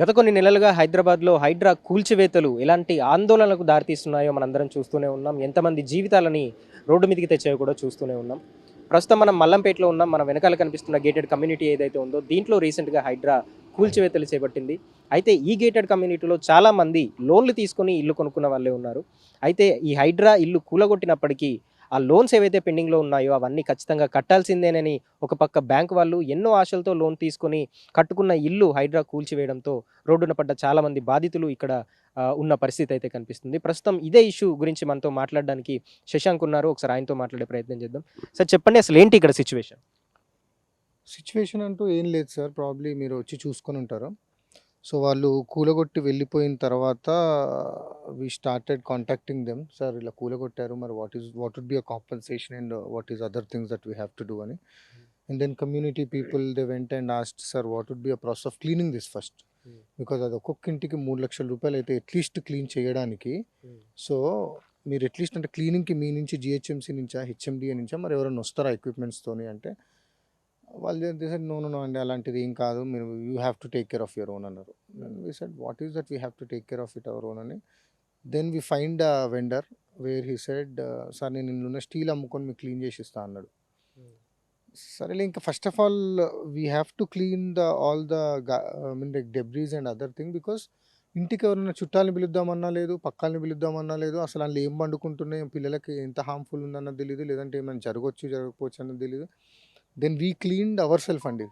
గత కొన్ని నెలలుగా హైదరాబాద్లో హైడ్రా కూల్చివేతలు ఎలాంటి ఆందోళనలకు దారితీస్తున్నాయో మనందరం చూస్తూనే ఉన్నాం. ఎంతమంది జీవితాలని రోడ్డు మీదకి తెచ్చాయో కూడా చూస్తూనే ఉన్నాం. ప్రస్తుతం మనం మల్లంపేటలో ఉన్నాం. మన వెనకాల కనిపిస్తున్న గేటెడ్ కమ్యూనిటీ ఏదైతే ఉందో దీంట్లో రీసెంట్గా హైడ్రా కూల్చివేతలు చేపట్టింది. అయితే ఈ గేటెడ్ కమ్యూనిటీలో చాలామంది లోన్లు తీసుకొని ఇల్లు కొనుక్కున్న వాళ్ళే ఉన్నారు. అయితే ఈ హైడ్రా ఇల్లు కూలగొట్టినప్పటికీ ఆ లోన్స్ ఏవైతే పెండింగ్లో ఉన్నాయో అవన్నీ ఖచ్చితంగా కట్టాల్సిందేనని ఒక పక్క బ్యాంక్ వాళ్ళు ఎన్నో ఆశలతో లోన్ తీసుకొని కట్టుకున్న ఇల్లు హైడ్రా కూల్చివేయడంతో రోడ్డున పడ్డ చాలా మంది బాధితులు ఇక్కడ ఉన్న పరిస్థితి అయితే కనిపిస్తుంది. ప్రస్తుతం ఇదే ఇష్యూ గురించి మనతో మాట్లాడడానికి శశాంక్ ఉన్నారు. ఒకసారి ఆయనతో మాట్లాడే ప్రయత్నం చేద్దాం. సార్ చెప్పండి అసలు ఏంటి ఇక్కడ సిచ్యువేషన్? సిచ్యువేషన్ అంటూ ఏం లేదు సార్. ప్రాబ్లీ మీరు వచ్చి చూసుకొని ఉంటారు. సో వాళ్ళు కూలగొట్టి వెళ్ళిపోయిన తర్వాత we started contacting them sir ఇలా కూలగొట్టారు. మరి what is what would be a compensation and what is other things that we have to do అని. And then community people they went and asked sir what would be a process of cleaning this first because అది ఒక్కొక్క ఇంటికి మూడు లక్షల రూపాయలు అయితే at least clean చేయడానికి. So మీరు అట్లీస్ట్ అంటే క్లీనింగ్కి మీ నుంచి జిహెచ్ఎంసీ నుంచా హెచ్ఎండిఏ నుంచా మరి ఎవరైనా వస్తారా ఎక్విప్మెంట్స్తోని అంటే వాళ్ళు చేసే నో నో అండి అలాంటిది ఏం కాదు. మీరు you have to take care of your own అన్నారు. We said what is that we have to take care of it our own అని. Then we find a vendor where he said sir నేను ఇందులో steel అమ్ముకొని మీకు clean చేసి ఇస్తా అన్నాడు సరేలే ఇంకా first of all we have to clean the all the mean like debris and other thing because ఇంటికి ఎవరైనా చుట్టాలని పిలుద్దామన్నా లేదు పక్కాలని పిలుద్దామన్నా లేదు అసలు అందులో ఏం పండుకుంటున్నాయి పిల్లలకి ఎంత హార్మ్ఫుల్ ఉందన్నది తెలియదు లేదంటే ఏమైనా జరగవచ్చు జరగకపోవచ్చు అన్నది తెలియదు then we cleaned our self అండి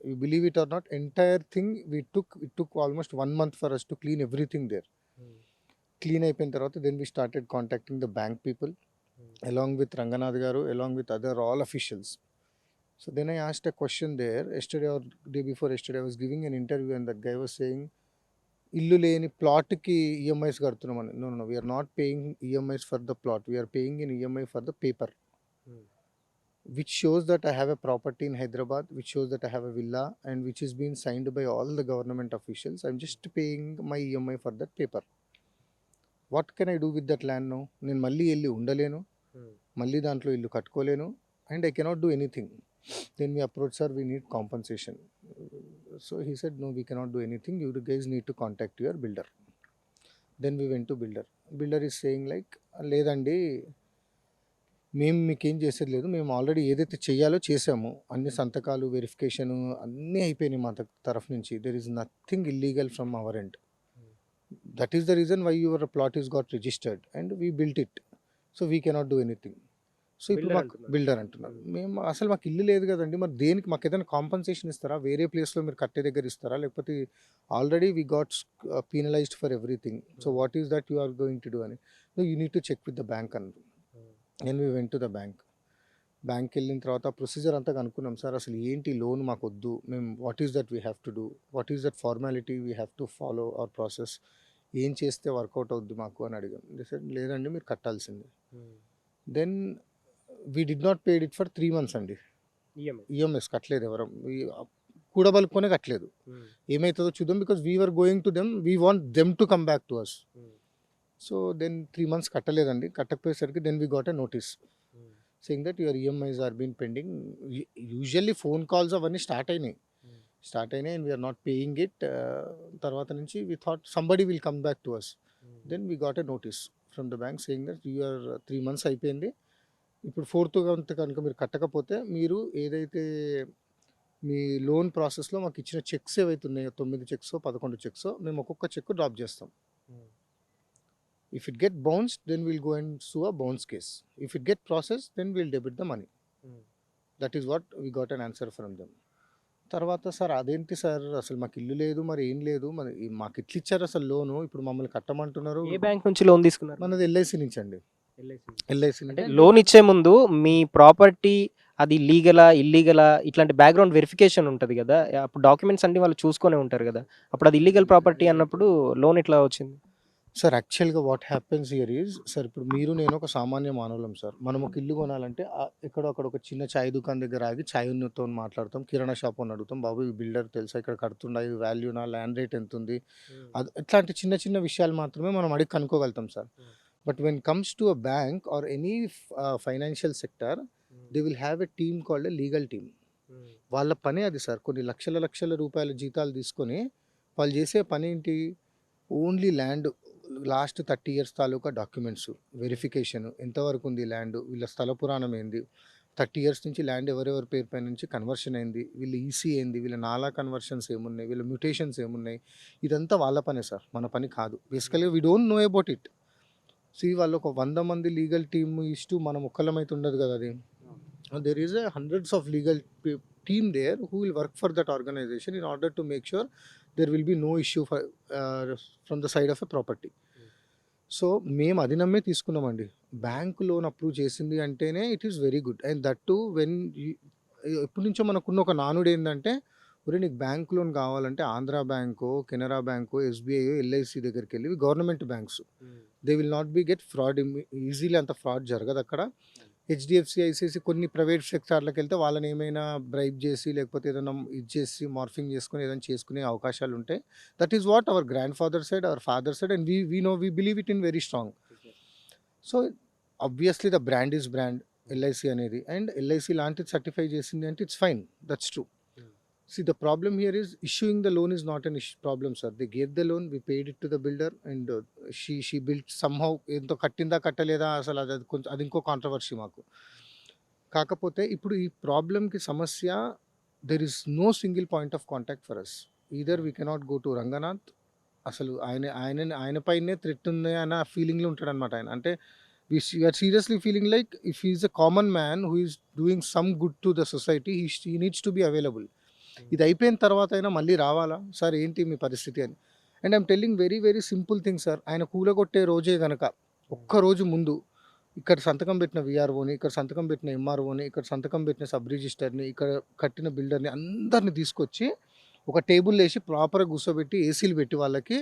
you believe it or not entire thing we took it took almost one month for us to clean everything there clean అయిపోయిన తర్వాత then we started contacting the bank people along with Ranganath garu along with other all officials so then I asked a question there yesterday or day before yesterday was giving an interview and that guy was saying ఇల్లు లేని ప్లాట్కి EMIs కడుతున్నామని no no we're not paying EMIs for the plot we're paying in EMI for the paper which shows that I have a property in Hyderabad, which shows that I have a villa, and which is being signed by all the government officials. I'm just paying my EMI for that paper. What can I do with that land now? నేను మళ్ళీ వెళ్ళి ఉండలేను మళ్ళీ దాంట్లో ఇల్లు కట్టుకోలేను and I cannot do anything then me approach sir we need compensation so he said no we cannot do anything you guys need to contact your builder then we went to builder builder is saying like లేదండి మేము మీకేం చేసేది లేదు. మేము already ఏదైతే చేయాలో చేసాము. అన్ని సంతకాలు వెరిఫికేషన్ అన్నీ అయిపోయినాయి మా త- తరఫు నుంచి. There is nothing illegal from our end that is the reason why your plot is got registered and we built it so we cannot do anything so ఇప్పుడు Builder మాకు అంటున్నారు. బిల్డర్ అంటున్నారు. మేము అసలు మాకు ఇల్లు లేదు కదండి. మరి దేనికి మాకు ఏదైనా కాంపన్సేషన్ ఇస్తారా? వేరే ప్లేస్లో మీరు కట్టే దగ్గర ఇస్తారా? లేకపోతే already we got penalized for everything so what is that you are going to do అని. You need to check with the bank అన్నారు. నేను we went to the bank bank వెళ్ళిన తర్వాత ప్రొసీజర్ అంతా కనుక్కున్నాం. సార్ అసలు ఏంటి లోన్ మాకు వద్దు మేము what is that we have to do what is that formality we have to follow our process ఏం చేస్తే వర్కౌట్ అవుద్ది మాకు? అని అడిగాం. లేదండి మీరు కట్టాల్సిందే. Then we did not paid it for three months అండి. ఈఎంఎస్ కట్టలేదు ఎవరు. కూడబలుకొనే కట్టలేదు. ఏమవుతుందో చూద్దాం because we're going to them we want them to come back to us so then three months కట్టలేదండి. కట్టకపోయేసరికి then we got a notice saying that your EMIs are been pending usually phone calls అవన్నీ start అయినాయి. Start అయినాయి and we're not paying it తర్వాత నుంచి we thought somebody will come back to us then we got a notice from the bank saying that you're three months అయిపోయింది. ఇప్పుడు fourth కనుక కనుక మీరు కట్టకపోతే మీరు ఏదైతే మీ లోన్ ప్రాసెస్లో మాకు ఇచ్చిన చెక్స్ ఏవైతే ఉన్నాయో తొమ్మిది చెక్స్ పదకొండు చెక్స్ మేము ఒక్కొక్క చెక్ డ్రాప్ చేస్తాం. If it get bounce then will go and sue a bounce case if it get process then will debit the money that is what we got an answer from them తర్వాత sir అదేంటి sir అసలు మాకు ఇల్లు లేదు మరి ఏం లేదు మరి మాకు ఇట్లు ఇచ్చారు అసలు లోను ఇప్పుడు మమ్మల్ని కట్టమంటున్నారు ఏ బ్యాంక్ నుంచి లోన్ తీసుకున్నారు? మనది ఎల్ఐసి నుంచి. అండి ఎల్ఐసి అంటే లోన్ ఇచ్చే ముందు మీ ప్రాపర్టీ అది లీగలా ఇల్లీగలా ఇట్లాంటి బ్యాక్గ్రౌండ్ వెరిఫికేషన్ ఉంటుంది కదా. అప్పుడు డాక్యుమెంట్స్ అన్ని వాళ్ళు చూసుకొని ఉంటారు కదా. అప్పుడు అది ఇల్లీగల్ ప్రాపర్టీ అన్నప్పుడు లోన్ ఇట్లా వచ్చింది? సార్ యాక్చువల్గా what happens year is sir ఇప్పుడు మీరు నేను ఒక సామాన్య మానవులం సార్. మనం ఒక ఇల్లు కొనాలంటే ఆ ఎక్కడో అక్కడ ఒక చిన్న చాయ్ దుకాణం దగ్గర ఆగి చాయ్తో మాట్లాడతాం కిరాణా షాప్ అని అడుగుతాం బాబు ఈ బిల్డర్ తెలుసా? ఇక్కడ కడుతుండా ఇది వాల్యూ నా ల్యాండ్ రేట్ ఎంత ఉంది అది ఇట్లాంటి చిన్న చిన్న విషయాలు మాత్రమే మనం అడిగి కనుక్కోగలుగుతాం sir. But when comes to a bank or any financial sector they will have a team called a legal team. వాళ్ళ పనే అది సార్. కొన్ని లక్షల లక్షల రూపాయల జీతాలు తీసుకొని వాళ్ళు చేసే పని ఏంటి only land last thirty years తాలూకా డాక్యుమెంట్స్ వెరిఫికేషన్ ఎంతవరకు ఉంది ల్యాండ్ వీళ్ళ స్థల పురాణం ఏంది? థర్టీ ఇయర్స్ నుంచి ల్యాండ్ ఎవరెవరి పేరు పై నుంచి కన్వర్షన్ అయింది? వీళ్ళ ఈసీ ఏంది? వీళ్ళ నాలా కన్వర్షన్స్ ఏమున్నాయి? వీళ్ళ మ్యూటేషన్స్ ఏమున్నాయి? ఇదంతా వాళ్ళ పనే సార్ మన పని కాదు. బేసికల్గా we don't know about it see వాళ్ళు ఒక వంద మంది లీగల్ టీమ్ ఇస్తూ మనం ఒక్కలమైతే ఉండదు కదా అది. There is hundreds of legal team there who will work for that organization in order to make sure there will be no issue from the side of a property so మేము అది నమ్మే తీసుకున్నామండి. Bank loan approve చేసింది అంటేనే it is very good and that too when ఎప్పటి నుంచో మనకున్న ఒక నానుడు ఏంటంటే ఒరే నీకు బ్యాంక్ లోన్ కావాలంటే ఆంధ్ర బ్యాంకో కెనరా బ్యాంకో ఎస్బీఐ ఎల్ఐసి దగ్గరికి వెళ్ళి government banks they will not be get fraud easily అంత ఫ్రాడ్ జరగదు అక్కడ. హెచ్డిఎఫ్సి ఐసిఐసి కొన్ని ప్రైవేట్ సెక్టార్లకు వెళ్తే వాళ్ళని ఏమైనా బ్రైబ్ చేసి లేకపోతే ఏదైనా ఇది చేసి మార్ఫింగ్ చేసుకుని ఏదైనా చేసుకునే అవకాశాలు ఉంటాయి. That is what our grandfather side our father side and we we know we believe it in very strong. So obviously the brand is brand LIC అనేది. అండ్ ఎల్ఐసి లాంటిది సర్టిఫై చేసింది అంటే it's fine that's true. See, the problem here is issuing the loan is not an issue, problem, sir. They gave the loan, we paid it to the builder, and uh, she she built somehow. ఎంతో కట్టిందా కట్టలేదా అసలు అది అది కొంచెం అది ఇంకో controversy మాకు కాకపోతే ఇప్పుడు ఈ ప్రాబ్లమ్కి సమస్య there is no single point of contact for us either we cannot go to Ranganath అసలు ఆయన ఆయన ఆయనపైనే థ్రెట్ ఉంది అన్న ఫీలింగ్లో ఉంటాడు అనమాట ఆయన అంటే we're seriously feeling like if is a common man who is doing some good to the society he needs to be available ఇది అయిపోయిన తర్వాత అయినా మళ్ళీ రావాలా? సార్ ఏంటి మీ పరిస్థితి అని. And I'm telling very very simple thing sir. ఆయన కూలగొట్టే రోజే గనక ఒక్క రోజు ముందు ఇక్కడ సంతకం పెట్టిన విఆర్ఓని ఇక్కడ సంతకం పెట్టిన ఎంఆర్ఓని ఇక్కడ సంతకం పెట్టిన సబ్ రిజిస్టర్ని ఇక్కడ కట్టిన బిల్డర్ని అందరిని తీసుకొచ్చి ఒక టేబుల్ వేసి ప్రాపర్గా కూర్చోబెట్టి ఏసీలు పెట్టి వాళ్ళకి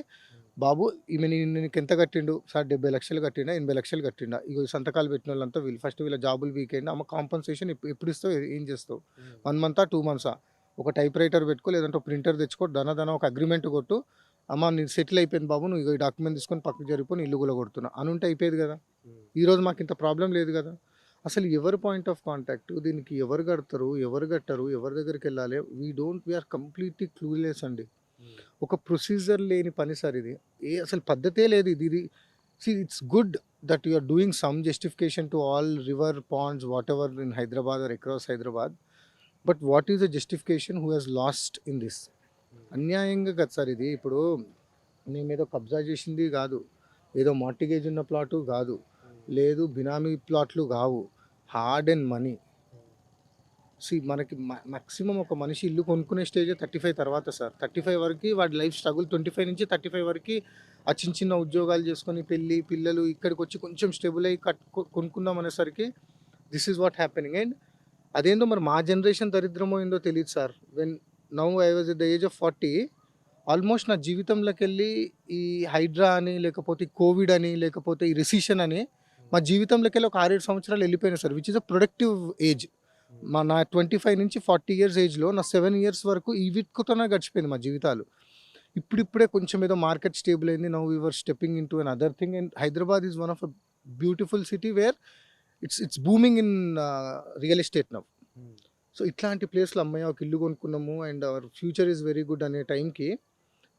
బాబు ఈమె నీకు ఎంత కట్టిండు? సార్ డెబ్బై లక్షలు కట్టిండా? ఎనభై లక్షలు కట్టిండా? ఈ సంతకాలు పెట్టిన వాళ్ళంతా వీళ్ళు. ఫస్ట్ వీళ్ళ జాబులు వీక్ అయింది. అమ్మ కాంపన్సేషన్ ఎప్పుడు ఇస్తావు? ఏం చేస్తావు? వన్ మంతా టూ మంత్సా? ఒక టైప్ రైటర్ పెట్టుకో లేదంటే ప్రింటర్ తెచ్చుకో దన దన ఒక అగ్రిమెంట్ కొట్టు. అమ్మ నేను సెటిల్ అయిపోయింది బాబు నువ్వు ఈ డాక్యుమెంట్ తీసుకొని పక్కకు జరిగిపోయి ఇల్లు కూడా కొడుతున్నా. అని ఉంటే అయిపోయేది కదా. ఈ రోజు మాకు ఇంత ప్రాబ్లం లేదు కదా. అసలు ఎవరు పాయింట్ ఆఫ్ కాంటాక్ట్ దీనికి ఎవరు కడతారు? ఎవరు కట్టరు? ఎవరి దగ్గరికి వెళ్ళాలి? We don't we're completely clueless అండి. ఒక ప్రొసీజర్ లేని పని సార్ ఇది. ఏ అసలు పద్ధతే లేదు ఇది ఇది. See it's good that you are doing some justification to all river ponds whatever in Hyderabad or across Hyderabad but what is the justification who has lost in this? అన్యాయంగా కదా సార్ ఇది. ఇప్పుడు మేమేదో కబ్జా చేసింది కాదు. ఏదో మార్టిగేజ్ ఉన్న ప్లాటు కాదు. లేదు బినామీ ప్లాట్లు కావు. Hard and money. సి మనకి మ్యాక్సిమం ఒక మనిషి ఇల్లు కొనుక్కునే స్టేజ్ థర్టీ ఫైవ్ తర్వాత సార్. థర్టీ ఫైవ్ వరకు వాడి లైఫ్ స్ట్రగుల్ ట్వంటీ ఫైవ్ నుంచి థర్టీ ఫైవ్ వరకు ఆ చిన్న చిన్న ఉద్యోగాలు చేసుకొని పెళ్ళి పిల్లలు ఇక్కడికి వచ్చి కొంచెం స్టెబుల్ అయ్యి కట్ కొనుక్కుందాం అనేసరికి this is what happening and అదేందో మరి మా జనరేషన్ దరిద్రమో ఏందో తెలియదు sir. When now I was at the age of forty almost నా జీవితంలోకి వెళ్ళి ఈ హైడ్రా అని లేకపోతే కోవిడ్ అని లేకపోతే ఈ రిసిషన్ అని మా జీవితంలోకి వెళ్ళి ఒక ఆరేడు సంవత్సరాలు వెళ్ళిపోయినాయి sir which is a productive age మా నా ట్వంటీ ఫైవ్ నుంచి ఫార్టీ ఇయర్స్ ఏజ్లో నా సెవెన్ ఇయర్స్ వరకు ఈ వీటితోనే గడిచిపోయింది మా జీవితాలు. ఇప్పుడిప్పుడే కొంచెం ఏదో మార్కెట్ స్టేబుల్ అయింది now we're stepping into an other thing and Hyderabad is one of a beautiful city where it's it's booming in real estate now so ఇట్లాంటి ప్లేస్లో అమ్మాయి ఒక ఇల్లు కొనుక్కున్నాము and our future is very good అనే టైంకి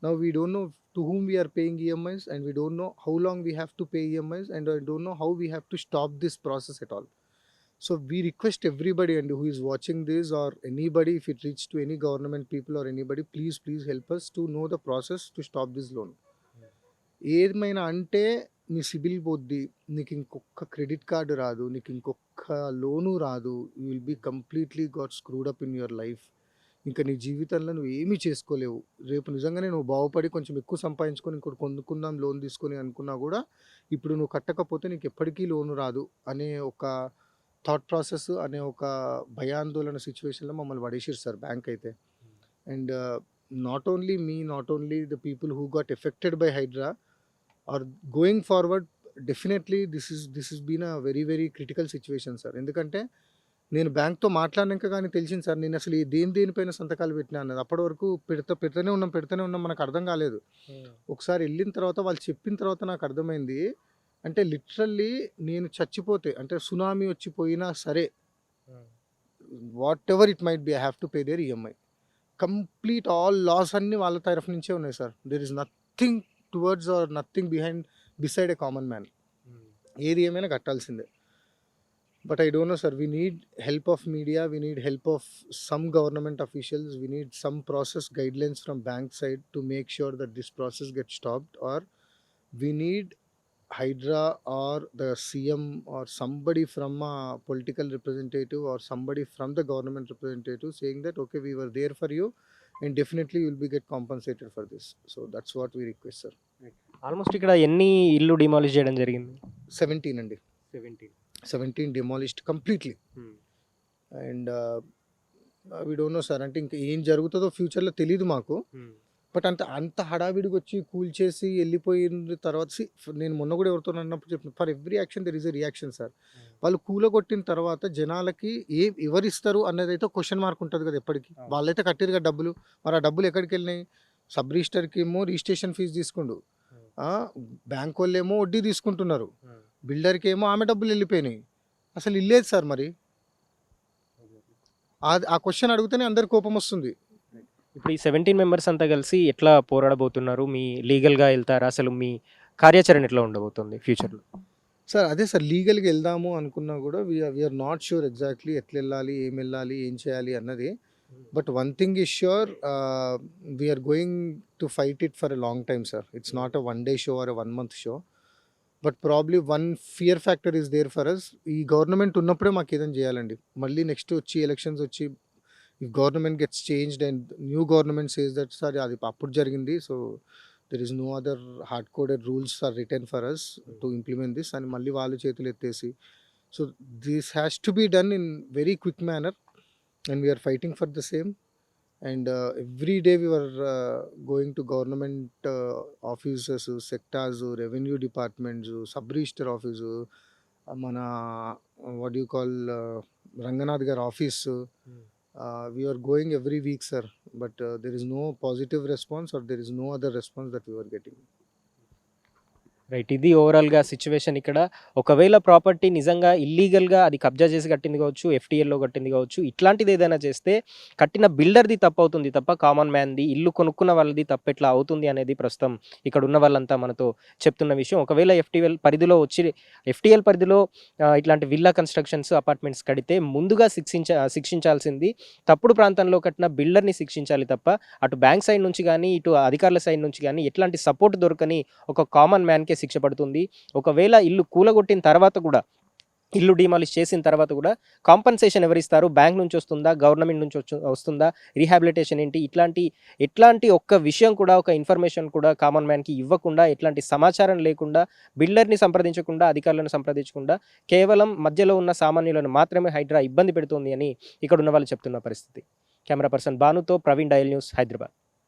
now we don't know to whom we're paying EMIs and we don't know how long we have to pay EMIs and I don't know how we have to stop this process at all so we request everybody and who is watching this or anybody if it reach to any government people or anybody please please help us to know the process to stop this loan ఏమైనా అంటే నీ సిబిల్ పోద్ది నీకు ఇంకొక credit card రాదు నీకు ఇంకొక loan రాదు you will be completely got screwed up in your life ఇంకా నీ జీవితంలో నువ్వు ఏమీ చేసుకోలేవు. రేపు నిజంగానే నువ్వు బాగుపడి కొంచెం ఎక్కువ సంపాదించుకొని ఇంకోటి కొనుక్కుందాం లోన్ తీసుకొని అనుకున్నా కూడా ఇప్పుడు నువ్వు కట్టకపోతే నీకు ఎప్పటికీ లోను రాదు అనే ఒక థాట్ ప్రాసెస్ అనే ఒక భయాందోళన సిచ్యువేషన్లో మమ్మల్ని పడేసారు సార్ బ్యాంక్ అయితే. And not only me not only the people who got affected by Hydra or going forward definitely this is this is been a very very critical situation sir. ఎందుకంటే నేను బ్యాంక్తో మాట్లాడినాక కానీ తెలిసింది సార్ నేను అసలు ఈ దేని దేనిపైన సంతకాలు పెట్టినా అన్నది. అప్పటి వరకు పెడతా పెడతానే ఉన్నాం పెడతానే ఉన్నాం మనకు అర్థం కాలేదు. ఒకసారి వెళ్ళిన తర్వాత వాళ్ళు చెప్పిన తర్వాత నాకు అర్థమైంది అంటే లిటరల్లీ నేను చచ్చిపోతే అంటే సునామీ వచ్చిపోయినా సరే whatever it might be I have to pay their EMI. Complete all loss అన్ని వాళ్ళ తరఫు నుంచే ఉన్నాయి sir. There is nothing towards or nothing behind beside a common man ఏది ఏమైనా కట్టాల్సిందే but I don't know sir we need help of media we need help of some government officials we need some process guidelines from bank side to make sure that this process get stopped or we need HYDRAA or the CM or somebody from a political representative or somebody from the government representative saying that okay we were there for you. And definitely will be get compensated for this so that's what we request sir almost ఇక్కడ ఎన్ని ఇల్లు demolish చేయడం జరిగింది? Seventeen అండి. Seventeen seventeen demolished completely and we don't know sir అంటే ఇంకా ఏం జరుగుతుందో ఫ్యూచర్లో తెలియదు మాకు. Hmm. బట్ అంత అంత హడావిడికి వచ్చి కూల్చేసి వెళ్ళిపోయిన తర్వాత నేను మొన్న కూడా ఎవరితో అన్నప్పుడు చెప్పిన for every action there is a reaction sir. వాళ్ళు కూలగొట్టిన తర్వాత జనాలకి ఏ ఎవరిస్తారు అన్నది అయితే క్వశ్చన్ మార్క్ ఉంటుంది కదా ఎప్పటికీ. వాళ్ళైతే కట్టారు కదా డబ్బులు. మరి ఆ డబ్బులు ఎక్కడికి వెళ్ళినాయి సబ్ రిజిస్టర్కి ఏమో రిజిస్ట్రేషన్ ఫీజు తీసుకుండు బ్యాంక్ వాళ్ళు ఏమో వడ్డీ తీసుకుంటున్నారు బిల్డర్కి ఏమో ఆమె డబ్బులు వెళ్ళిపోయినాయి అసలు ఇల్లేదు సార్ మరి. ఆ క్వశ్చన్ అడిగితేనే అందరి కోపం వస్తుంది ఇప్పుడు ఈ సెవెంటీన్ మెంబర్స్ అంతా కలిసి ఎట్లా పోరాడబోతున్నారు? మీ లీగల్గా వెళ్తారా? అసలు మీ కార్యాచరణ ఎట్లా ఉండబోతుంది ఫ్యూచర్లో సార్ అదే సార్ లీగల్గా వెళ్దాము అనుకున్నా కూడా వీఆర్ నాట్ షూర్ ఎగ్జాక్ట్లీ ఎట్లా వెళ్ళాలి ఏం వెళ్ళాలి ఏం చేయాలి అన్నది. But one thing is sure we're going to fight it for a long time sir it's not a one day show or a one month show but probably one fear factor is there for us ఈ government ఉన్నప్పుడే మాకు ఏదైనా చేయాలండి. మళ్ళీ next వచ్చి elections వచ్చి if government gets changed and new government says that sir అది అప్పుడు జరిగింది so there is no other hard coded rules or return for us to implement this అని మళ్ళీ వాళ్ళు చేతులు ఎత్తేసి. So this has to be done in very quick manner and we're fighting for the same and every day we're going to government offices sectors revenue departments sub register office మన what you call Ranganath గారి office uh, we are going every week, sir, but uh, there is no positive response or there is no other response that we were getting. Right. ఇది ఓవరాల్గా situation ఇక్కడ. ఒకవేళ property నిజంగా ఇల్లీగల్గా అది కబ్జా చేసి కట్టింది కావచ్చు ఎఫ్టీఎల్లో కట్టింది కావచ్చు ఇట్లాంటిది ఏదైనా చేస్తే కట్టిన బిల్డర్ది తప్పు అవుతుంది తప్ప కామన్ మ్యాన్ది ఇల్లు కొనుక్కున్న వాళ్ళది తప్పు ఎట్లా అవుతుంది అనేది ప్రస్తుతం ఇక్కడ ఉన్న వాళ్ళంతా మనతో చెప్తున్న విషయం. ఒకవేళ ఎఫ్టీఎల్ పరిధిలో వచ్చి ఎఫ్టీఎల్ పరిధిలో ఇట్లాంటి విల్లా కన్స్ట్రక్షన్స్ అపార్ట్మెంట్స్ కడితే ముందుగా శిక్షించ శిక్షించాల్సింది తప్పుడు ప్రాంతంలో కట్టిన బిల్డర్ని శిక్షించాలి తప్ప అటు బ్యాంక్ సైడ్ నుంచి కానీ ఇటు అధికారుల సైడ్ నుంచి కానీ ఎట్లాంటి సపోర్ట్ దొరకని ఒక కామన్ మ్యాన్కే శిక్ష పడుతుంది. ఒకవేళ ఇల్లు కూలగొట్టిన తర్వాత కూడా ఇల్లు డిమాలిష్ చేసిన తర్వాత కూడా కాంపన్సేషన్ ఎవరిస్తారు? బ్యాంక్ నుంచి వస్తుందా? గవర్నమెంట్ నుంచి వస్తుందా? రీహాబిలిటేషన్ ఏంటి? ఇట్లాంటి ఎట్లాంటి ఒక్క విషయం కూడా ఒక ఇన్ఫర్మేషన్ కూడా కామన్ మ్యాన్కి ఇవ్వకుండా ఎట్లాంటి సమాచారం లేకుండా బిల్డర్ని సంప్రదించకుండా అధికారులను సంప్రదించకుండా కేవలం మధ్యలో ఉన్న సామాన్యులను మాత్రమే హైడ్రా ఇబ్బంది పెడుతోంది అని ఇక్కడ ఉన్న వాళ్ళు చెప్తున్న పరిస్థితి. కెమెరా పర్సన్ భానుతో ప్రవీణ్ డయల్ న్యూస్ హైదరాబాద్.